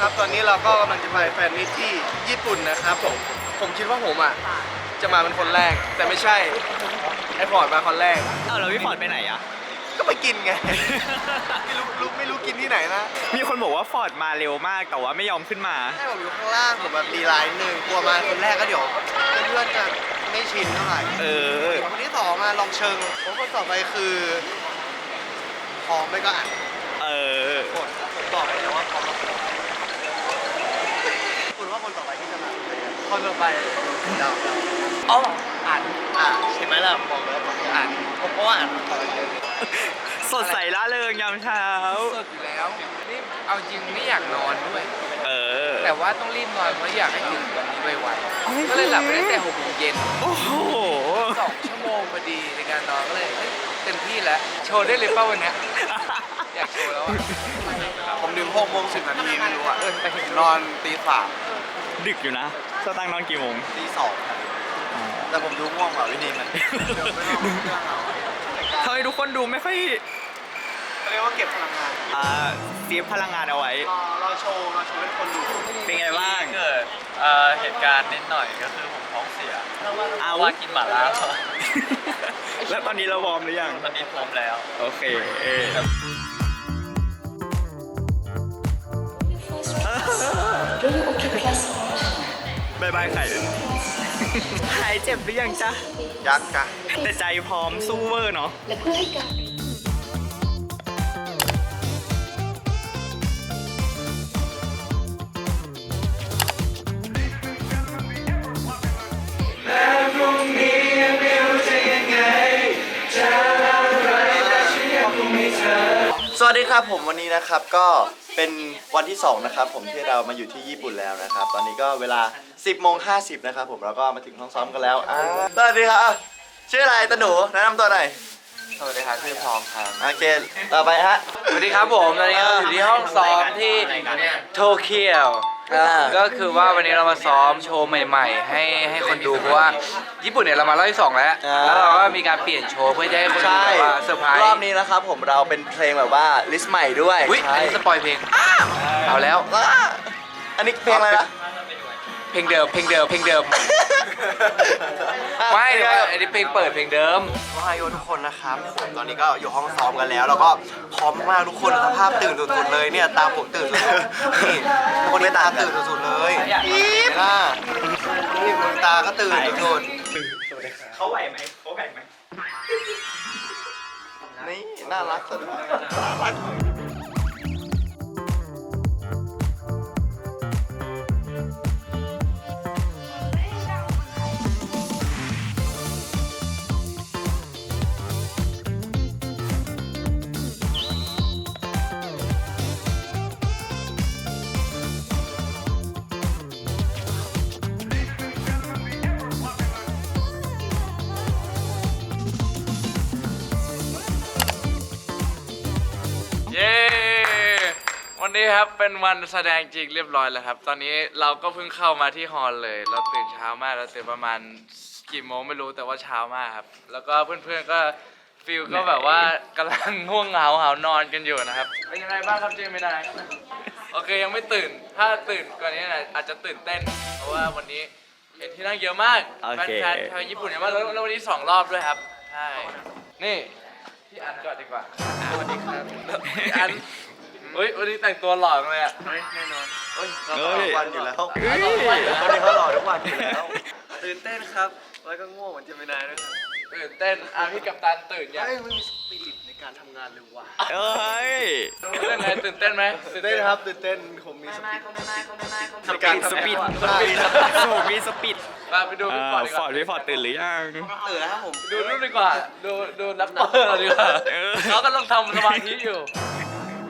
ครับ ตอนนี้เราก็กำลังจะไปแฟนมิตที่ญี่ปุ่นนะครับผมผมคิดว่าผมอะจะมาเป็นคนแรก แต่ไม่ใช่ไอ้ฟอร์ดมาคนแรก เอาแล้วพี่ฟอร์ดไปไหนอะก็ไปกินไง ไม่รู้รู้ไม่รู้กินที่ไหนนะมีคนบอกว่าฟอร์ดมาเร็วมากแต่ว่าไม่ยอมขึ้นมา ให้ผมอยู่ข้างล่างผมแบบรีไลน์หนึ่งกลัวมาคนแรกก็เดี๋ยวเพื่อนๆจะไม่ชินเท่าไหร่เออคนที่สองมาลองเชิงผมคนต่อไปคือพร้อมไม่ก็อ่านเออ กดผมบอกไปแล้วว่าพร้อมแล้ว คุณว่าคนต่อไปที่จะมาเป็นใครอะคนต่อไปเดาเดาอ๋ออ่านอ่านใช่ไหมล่ะบอกแล้วผมอ่านผมก็ว่าอ่านมาตอนเย็นสดใสล่าเริงยามเช้า สดอยู่แล้วนี่เอาจริงไม่อยากนอนด้วย เออ แต่ว่าต้องรีบนอนเพราะอยากให้ถึงวันนี้ไวๆก็เลยหลับไปตั้งแต่หกโมงเย็นโอ้โหสองชั่วโมงพอดีในการนอนก็เลยเฮ้ยเต็มที่แล้ว โชว์ได้เลยเป้าวันเนี้ยอยากโชว์แล้วอะผมดึงหกโมงสิบนาทีไม่รู้อะเออนอนตีสาม ดึกอยู่นะสตังค์นอนกี่โมงตีสองแต่ผมดูง่วงกว่าวินีมันเดี๋ยวไม่ต้องเรื่องเอาทำไมทุกคนดูไม่ค่อยเขาเรียกว่าเก็บพลังงานอ่าเสียพลังงานเอาไว้ รอรอโชว์รอโชว์ให้คนดูเป็นไงบ้างเกิดเอ่อเหตุการณ์นิดหน่อยก็คือผมท้องเสียเอาว่ากินหม่าล่าเข้าแล้วตอนนี้เราวอร์มหรือยังตอนนี้พร้อมแล้ว โอเคเบายบายไข่หายเจ็บหรือยังจ๊ะยักษ์กะแต่ใจพร้อมสู้เวอร์เนาะ และเพื่อให้การ วัสดีครับผมวันนี้นะครับก็เป็นวันที่ 2 นะครับ ผมที่เรามาอยู่ที่ญี่ปุ่นแล้วนะครับ ตอนนี้ก็เวลา 10โมง50นะครับผมเราก็มาถึงห้องซ้อมกันแล้วอ่าสวัสดีครับอะชื่ออะไรตาหนูแนะนำตัวหน่อยสวัสดีครับชื่อพร้อมครับ โอเคต่อไปฮะสวัสดีครับผมตอนนี้เราอยู่ที่ห้องซ้อมที่โตเกียว อ่า ก็คือว่าวันนี้เรามาซ้อมโชว์ใหม่ๆ ให้ให้คนดูเพราะว่าญี่ปุ่นเนี่ยเรามารอบที่สองแล้วแล้วเราก็มีการเปลี่ยนโชว์เพื่อจะให้คนดูใช่แบบว่าเซอร์ไพรส์รอบนี้นะครับผมเราเป็นเพลงแบบว่าลิสต์ใหม่ด้วยอุ้ยอันใช่นี้สปอยเพลงเอาแล้วว้าอันนี้เพลงอะไรนะ เพลงเดิมเพลงเดิมเพลงเดิม ไม่แต่ว่าอันนี้เพลงเปิดเพลงเดิมโอไฮโอทุกคนนะครับผมตอนนี้ก็อยู่ห้องซ้อมกันแล้ว แล้วก็พร้อมมากทุกคนสภาพตื่นสุดๆเลยเนี่ยตาผมตื่นสุดๆนี่คนนี้ตาตื่นสุดๆเลยอีบน่านี่มึงตาก็ตื่นสุดเขาไหวไหมเขาไหวไหมๆนี่น่ารักสุด วันนี้ครับเป็นวันแสดงจริงเรียบร้อยแล้วครับ ตอนนี้เราก็เพิ่งเข้ามาที่ฮอลเลย เราตื่นเช้ามากเราตื่นประมาณกี่โมงไม่รู้แต่ว่าเช้ามากครับ แล้วก็เพื่อนๆก็ฟิลก็แบบว่ากำลังง่วงเหงาหาวนอนกันอยู่นะครับเป็นยังไงบ้างครับเจมินายโอเคยังไม่ตื่นถ้าตื่นกว่านี้นะอาจจะตื่นเต้น เพราะว่าวันนี้เห็นที่นั่งเยอะมากโอเคแฟนๆชาวญี่ปุ่นเยอะมากแล้วแล้ววันนี้สองรอบด้วยครับใช่นี่พี่อันก่อนดีกว่าสวัสดีครับพี่อัน เฮ้ยวันนี้แต่งตัวหล่อจังเลยอะแน่นอนเฮ้ยเราก็ทุกวันอยู่แล้วเฮ้ยคนนี้เขาหล่อทุกวันอยู่แล้ว ตื่นเต้นครับ แล้วก็ง่วงเหมือนจะไม่นายด้วยตื่นเต้นอะพี่กัปตันตื่นยังเฮ้ยไม่มีสปิริตในการทำงานเลยว่ะเอ้ยเรื่องไงตื่นเต้นไหมตื่นเต้นครับตื่นเต้นผมมีสปิริตสปีดสปีดสปีดสปีดสปีดมาไปดูพี่ฟอร์ดดีฟกอว่าร์ดพี่ฟอร์ดตื่นหรือยัง ตื่นแล้วครับผมดูนู่นดีกว่า ดูดูนับเปอร์เราดีกว่าเออ เขากำลังทำสมาธิอยู่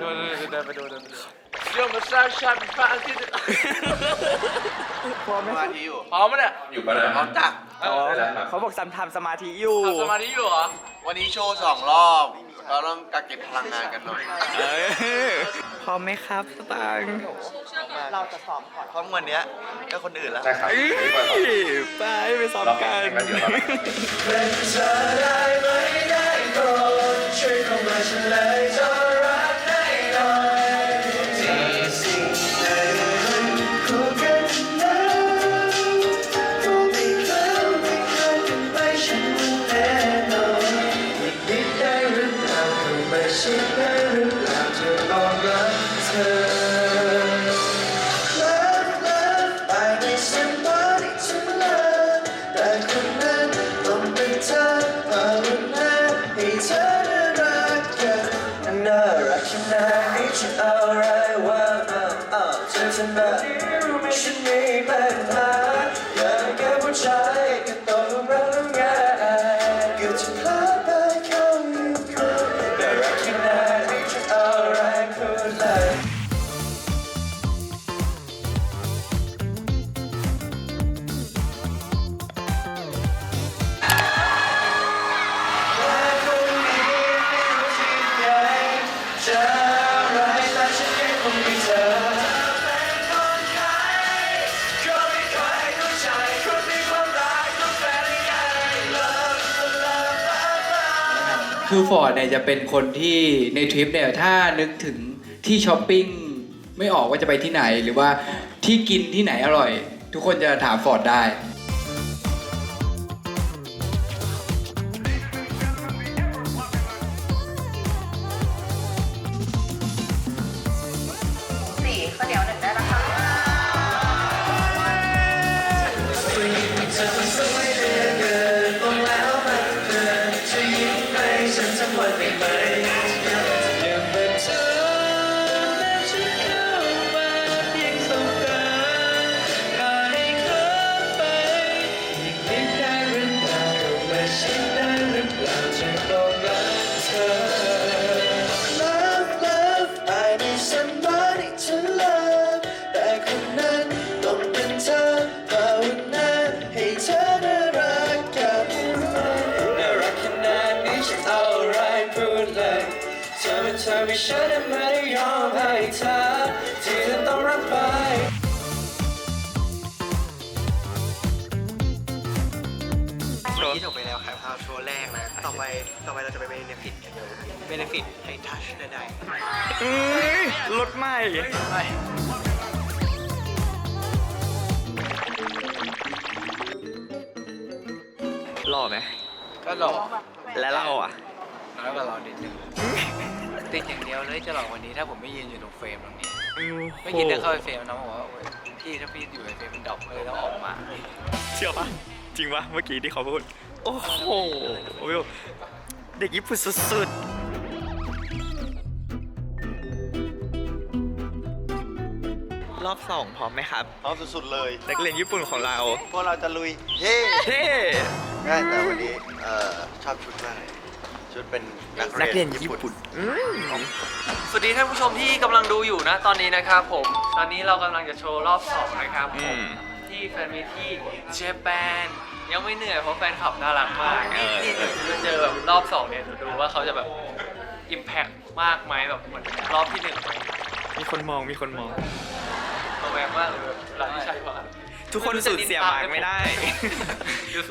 ดูดูดูเดินไปดูเดินไปดูโยมมาสร้างชาติพระอาทิตย์สมาธิอยู่พร้อมไหมเนี่ยอยู่ปะเนี่ยพร้อมจ้ะอ๋อเขาบอกทำทำสมาธิอยู่ทำสมาธิอยู่เหรอ วันนี้โชว์สองรอบเราต้องกักเก็บพลังงานกันหน่อยเออพร้อมไหมครับสตางค์เราจะซ้อมก่อนเพราะวันเนี้ยก็คนอื่นแล้วได้ครับเอ้ยไปไปซ้อมกันเราแข่งกันเดี๋ยวเราเ I need you, alright, well, I'm up to tonight. You should need my mind. คือฟอร์ดเนี่ยจะเป็นคนที่ในทริปเนี่ยถ้านึกถึงที่ช้อปปิ้งไม่ออกว่าจะไปที่ไหนหรือว่าที่กินที่ไหนอร่อย ทุกคนจะถามฟอร์ดได้ พูดเลยเธอไม่เธอไม่ฉันไม่ได้ยอมให้เธอที่เธอต้องรับไปโชว์ที่จบไปแล้วครับภาพโชว์แรกนะ ต่อไปต่อไปเราจะไปเบนฟิตกันเบนฟิตให้ทัชใดๆรถใหม่หล่อไหมก็หล่อและเราอะ น้อยกว่าเรานิดนึงติดอย่างเดียวเลยจะหลอกวันนี้ถ้าผมไม่ยืนอยู่ตรงเฟรมตรงนี้ ไม่กินเดินเข้าไปเฟรมน้องบอกว่าโอ๊ยพี่ถ้าพี่อยู่ในเฟรมมันดรอปเลยต้องออกมาเชื่อปะจริงปะเมื่อกี้ที่เขาพูด โอ้โหวิวเด็กญี่ปุ่นสุดๆ รอบสองพร้อมไหมครับๆเอาสุดๆเลย นักเรียนญี่ปุ่นของเรา พวกเราจะลุยเฮ้เฮ้ง่ายแต่วันนี้เอ่อชอบชุดมากเลย ชุดเป็นนักนักเรีเรียยนนญี่ญี่ปุ่ปุ่นนสวัสดีท่านผู้ชมที่กำลังดูอยู่นะตอนนี้นะครับผม ตอนนี้เรากำลังจะโชว์รอบสองนะครับผอืมม ที่แฟนมีที่เจแปนยังไม่เหนื่อยเพราะแฟนคลับน่ารักมากเอนี่อนี่เดี๋ยวจะเจอแบบรอบสองเนี่ยเดี๋ยวดูว่าเขาจะแบบอิมแพคมากไหมแบบเหมือนรอบที่หนึ่งไหมมีคนมองมีคนมองระแวงมากเลยแบบร้านที่ใช่ปะ ทุกคนสูญเสียมากไม่ได้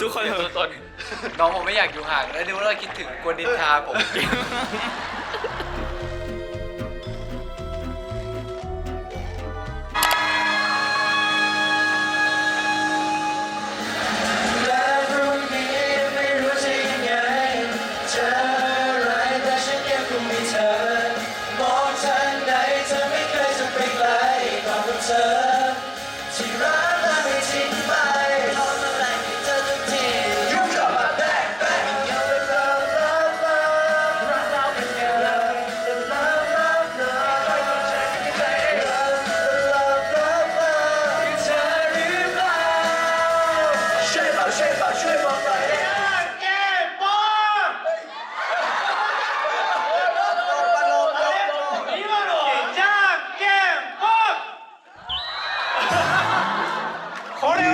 ทุกคนเตัวตนน้องผมไม่อยากอยู่ห่างแล้วดูว่าเราคิดถึงกวนดินทาผม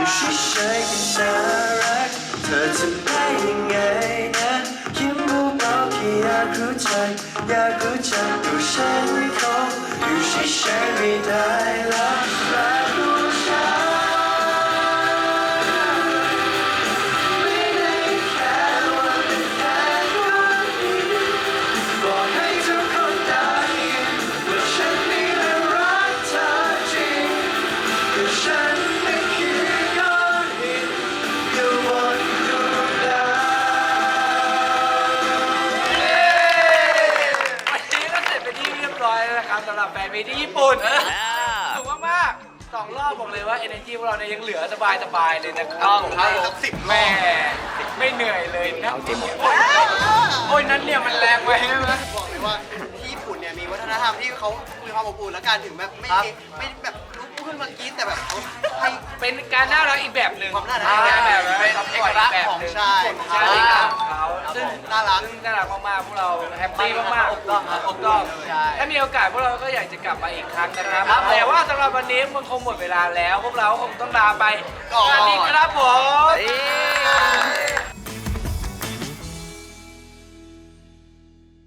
อยู่เฉยกัน่ารัก เธอทำได้ยังไงนะยิ้มเบาๆแค่อยากรู้ใจอยากรู้จักตัวฉันเขาอยู่เฉยๆไม่ได้แล้ว สองรอบบอกเลยว่า energy พวกเราเนี่ยยังเหลือสบายๆเลยนะครับต้องผมให้สักสิบรอบแม่ไม่เหนื่อยเลยนะโอ้ยนั้นเนี่ยมันแรงไปใช่ไหม บอกเลยว่าที่ญี่ปุ่นเนี่ยมีวัฒนธรรมที่เขาความอบอุ่นแล้วกันถึงแบบไม่ไม่แบบลุกขึ้นมากินแต่แบบเขาให้ เป็นการน่ารักอีกแบบหนึ่งความน่ารักอีกแบบหนึ่ง เป็นซัพพเอร์กตลักษแบบณ์ของหนึ่งชาย ใช่ น่ารัก ซึ่งน่ารักมากๆพวกเราแฮปปี้มากๆอบอุ่นครับถูกต้องใช่ถ้ามีโอกาสพวกเราก็อยากจะกลับมาอีกครั้งนะครับแต่ว่าสำหรับวันนี้มันคงหมดเวลาแล้ว พวกเราคงต้องลาไปก่อน สวัสดีครับผม